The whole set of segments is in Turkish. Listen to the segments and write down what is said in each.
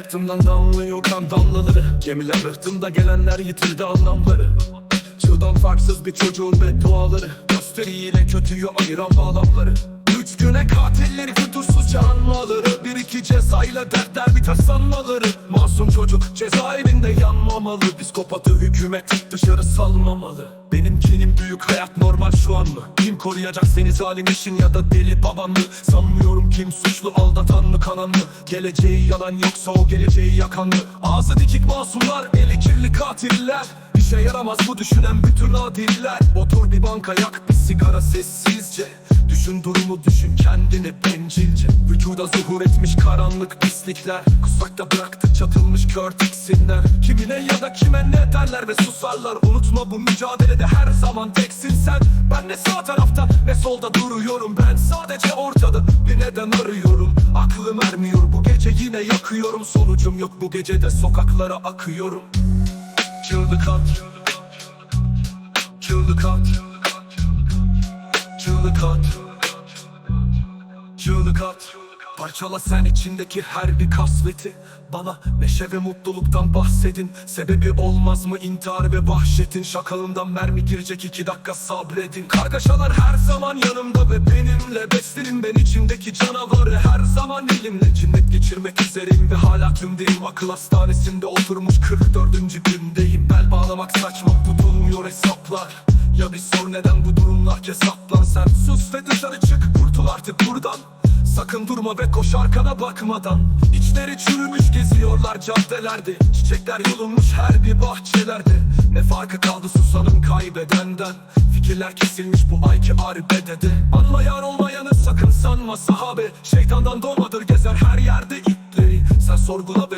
Hayatımdan damlıyor kan damlaları. Gemiler rıhtımda gelenler yitirdi anlamları. Çıldan farksız bir çocuğun bedduaları. Gösteriyle kötüyü ayıran bağlamları. Üç güne katilleri fütursuzca anmaları. Bir iki cezayla dertler biter sanmaları Masum çocuk cezaevinde yanmamalı Psikopatı hükümet dışarı salmamalı Benimkinin büyük hayat normal şu an mı? Kim koruyacak seni zalim eşin ya da deli baban mı? Sanmıyorum kim suçlu aldatan mı kanan mı? Geleceği yalan yoksa o geleceği yakan mı? Ağzı dikik masumlar, eli kirli katiller İşe yaramaz bu düşünen bütün adiller Otur bir banka yak bir sigara sessizce Düşün durumu düşün kendini bencilce. Vücuda zuhur etmiş karanlık pislikler. Kusakta bıraktı çatılmış kör tiksinler. Kimine ya da kime ne derler ve susarlar. Unutma bu mücadelede her zaman teksin sen. Ben ne sağ tarafta ne solda duruyorum. Ben sadece ortada bir neden arıyorum. Aklım ermiyor. Bu gece yine yakıyorum. Sonucum yok. Bu gecede sokaklara akıyorum. Çığlık at Çığlık at. Çığlık at. Çığlık at Parçala sen içindeki her bir kasveti. Bana neşe ve mutluluktan bahsedin. Sebebi olmaz mı intihar ve vahşetin? Şakalından mermi girecek iki dakika sabredin. Kargaşalar her zaman yanımda ve benimle. Beslerim ben içimdeki canavarı her zaman elimle. Cinnet geçirmek üzereyim ve hala tümdeyim Akıl hastanesinde oturmuş 44. gündeyim Bel bağlamak saçma tutulmuyor hesaplar ya bir sor neden bu durumlar kesaplan sen Sus ve dışarı çık. Kurtul artık buradan. Sakın durma ve koş arkana bakmadan. İçleri çürümüş geziyorlar caddelerde. Çiçekler yolunmuş her bir bahçelerde. Ne farkı kaldı susanın kaybedenden? Fikirler kesilmiş bu ayki arbedede Anlayan olmayanı sakın sanma sahabe. Şeytandan doğmadır gezer her yerde itleri Sen sorgula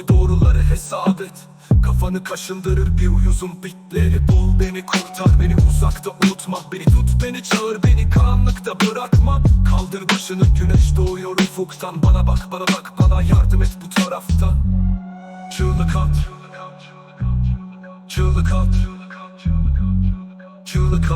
Kafanı kaşındırır bir uyuzun bitleri Bul beni kurtar beni uzakta unutma Beni. Tut beni çağır beni karanlıkta bırakma. Kaldır başını güneş doğuyor ufuktan. Bana bak bana bak bana yardım et bu taraftan Çığlık at. Çığlık at. Çığlık at. Çığlık